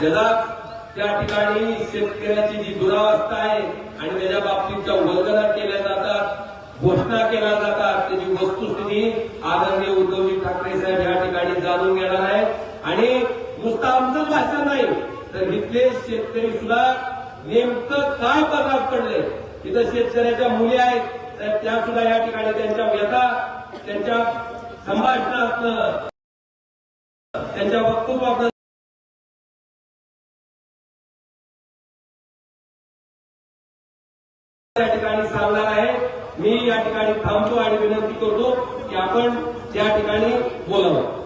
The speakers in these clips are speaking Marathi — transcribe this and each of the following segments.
जगात त्या ठिकाणी शेतकऱ्याची जी दुरावस्था आहे आणि त्याच्या बाबतीच्या वर्गना केल्या जातात घोषणा केल्या जातात त्याची वस्तुस्थिती आदरणीय उद्धवजी ठाकरे साहेब या ठिकाणी जाणून घेणार आहे आणि नुसतं आमचं भाषण नाही तर इथले शेतकरी सुद्धा नेमकं काय पदार्थ पडले? इथं शेतकऱ्याच्या मुली आहेत तर त्या सुद्धा या ठिकाणी त्यांच्या व्यथा त्यांच्या संभाषणात त्यांच्या वक्तृत्वात थांबतो आणि विनंती करतो की आपण त्या ठिकाणी बोलावं.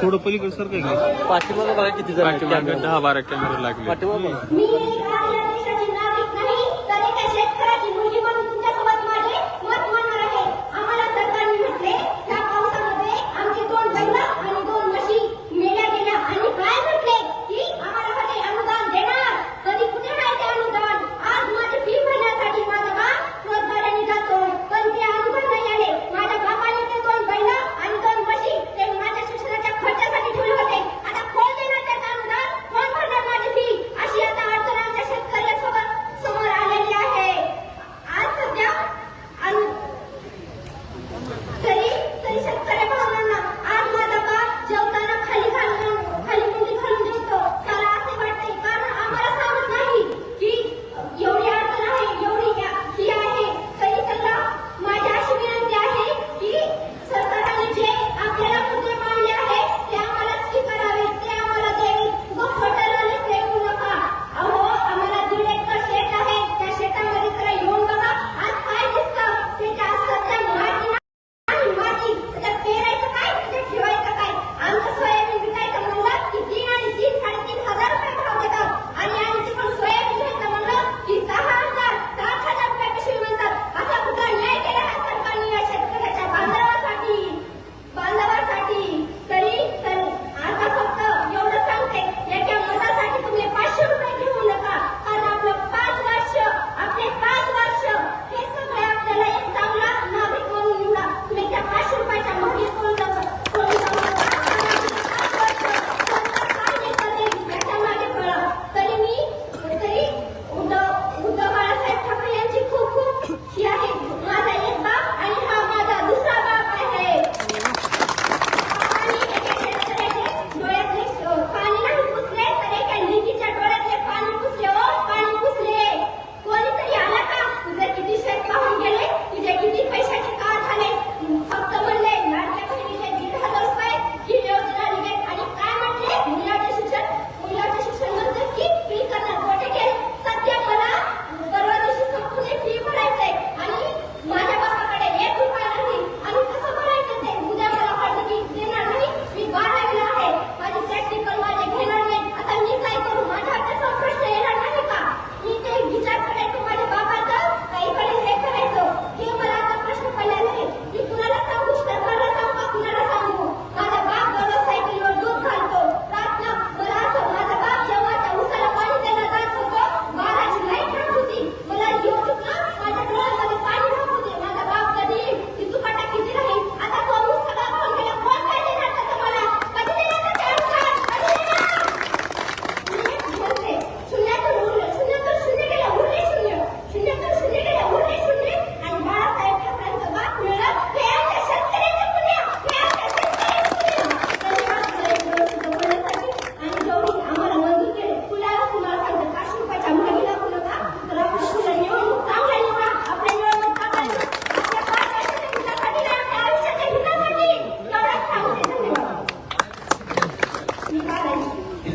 थोडं पलीकडे सर काय पाठीमागे बघा किती पाठीमागे दहा बारा कॅमेरा लागले. पाठीमागे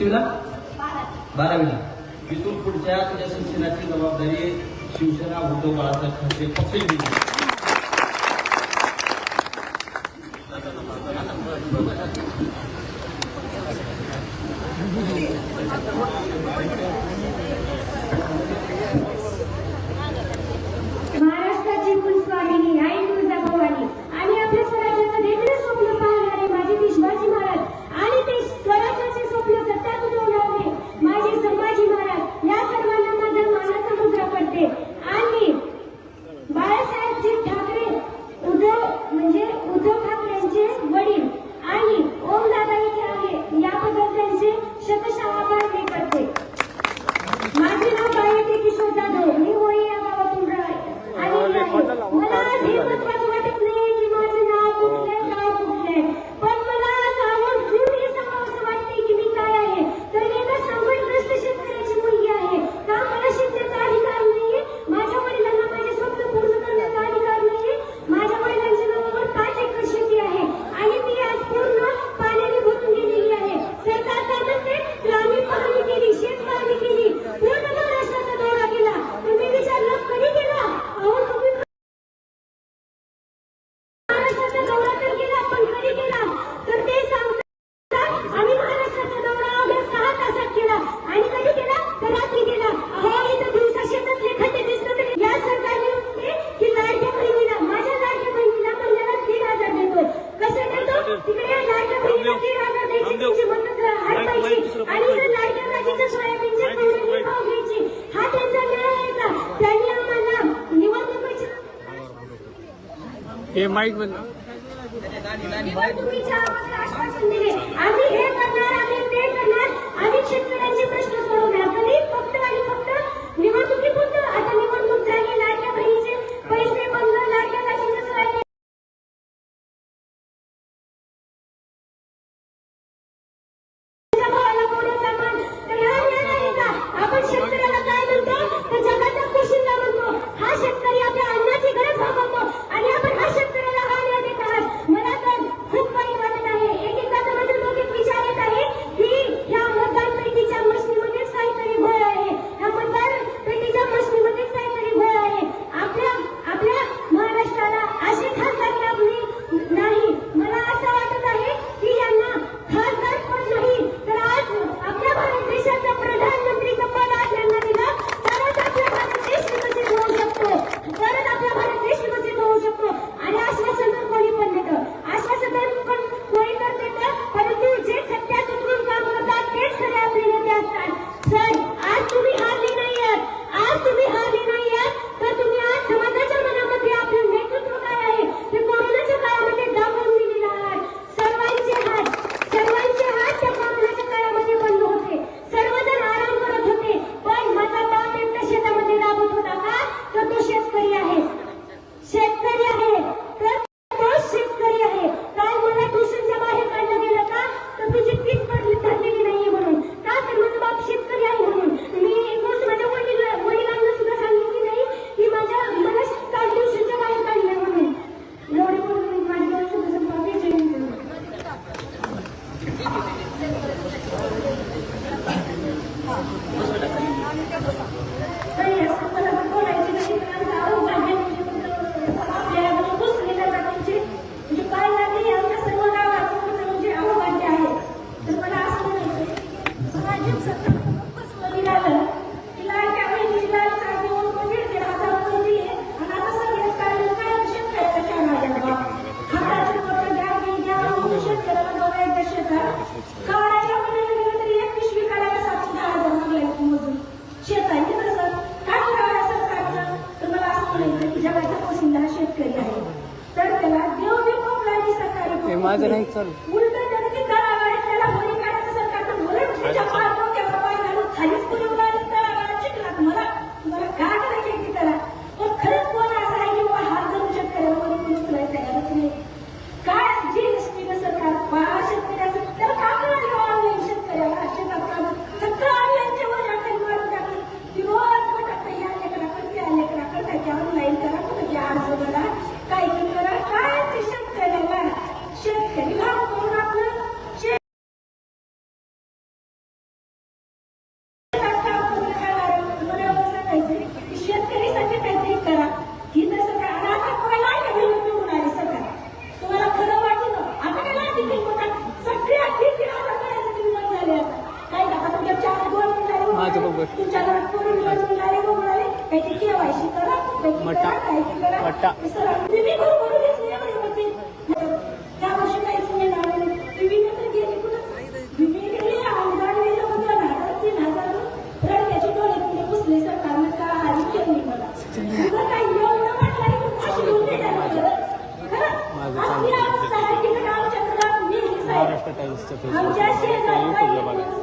कितवीला? बारावीला. तिथून पुढच्या तुझ्या शिक्षणाची जबाबदारी शिवसेना उद्धव बाळासाहेब ठाकरे पक्ष दिली हे माईक बंद. माझं नाही चालू. बरोबर. तुमच्या घरात माझं चालू. आम्ही आज साहेब तिकडे आमच्या महाराष्ट्र टाइम्सच्या आमच्या शेजारी